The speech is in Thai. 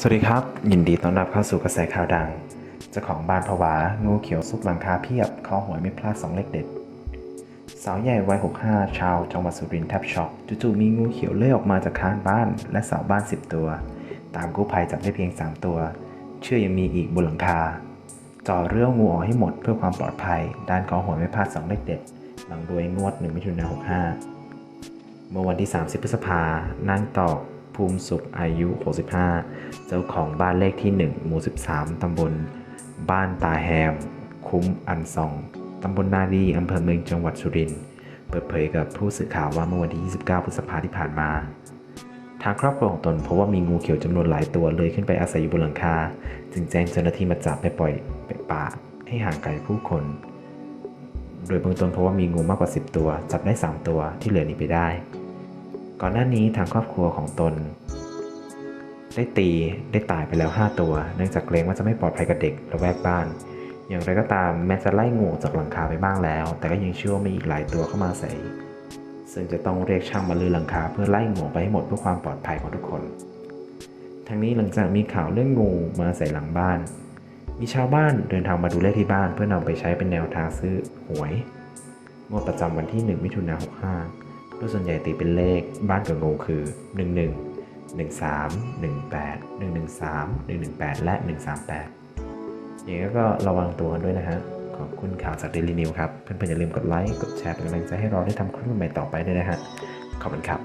สวัสดีครับ ยินดีต้อนรับเข้าสู่กระแสข่าวดังเจ้าของบ้านผวา งูเขียวซุกหลังคาเพียบขอหวยไม่พลาดสองเลขเด็ด สาวใหญ่วัย 65 ชาวจังหวัดสุรินทร์แทบช็อกจู่ๆมีงูเขียวเลื้อยออกมาจากข้างบ้าน และเสาบ้าน 10 ตัว ตามกู้ภัยจับได้เพียง 3 ตัว เชื่อยังมีอีกบนหลังคาจ่อเรื่องงูออกให้หมดเพื่อความปลอดภัย ด้านขอหวยไม่พลาดสองเลขเด็ด หลังรวยงวด1มิถุนายน65เมื่อวันที่ 30 พฤษภานั่งตอก ภูมิสุขอายุ 65 เจ้าของบ้านเลขที่ 1 หมู่ 13 ตำบล บ้านตาแฮม คุ้มอันซอง ตำบลนาดีอำเภอเมืองจังหวัดสุรินทร์ เปิดเผยกับผู้สื่อข่าวว่าเมื่อวันที่ 29 พฤษภาที่ผ่านมา ทางครอบครัวของตนพบว่ามีงูเขียวจำนวนหลายตัวเลยขึ้นไปอาศัยอยู่บนหลังคา จึงแจ้งเจ้าหน้าที่มาจับไปปล่อยไปป่าให้ห่างไกลผู้คน โดยเบื้องต้นพบว่ามีงูมากกว่า 10 ตัว จับได้ 3 ตัวที่เหลือหนีไปได้ ก่อนหน้านี้ทางครอบครัวของตน ได้ตีได้ตายไปแล้ว 5 ตัว เนื่องจากเกรงว่าจะไม่ปลอดภัยกับเด็กระแวกบ้าน อย่างไรก็ตามแม้จะไล่งูจากหลังคาไปบ้างแล้ว แต่ก็ยังเชื่อว่ามีอีกหลายตัวเข้ามาอาศัยซึ่งจะต้องเรียกช่างมาลือหลังคาเพื่อไล่งูไปให้หมดเพื่อความปลอดภัยของทุกคนทั้งนี้หลังจากมีข่าวเรื่องงูมาอาศัยหลังบ้าน มีชาวบ้านเดินทางมาดูเลขที่บ้านเพื่อนำไปใช้เป็นแนวทางซื้อหวย งวดประจำวันที่ 1 มิถุนายน65 โดยส่วนใหญ่ตีเป็นเลขบ้านกับงูคือ 11 13 18 113 118 และ 138 อย่างนี้ก็ระวังตัวกันด้วยนะฮะ ขอบคุณข่าวจากเดลินิวครับ เพื่อนๆอย่าลืมกดไลค์ กดแชร์เป็นกำลังใจให้เราได้ทำคลิปใหม่ๆต่อไปด้วยนะฮะ ขอบคุณครับ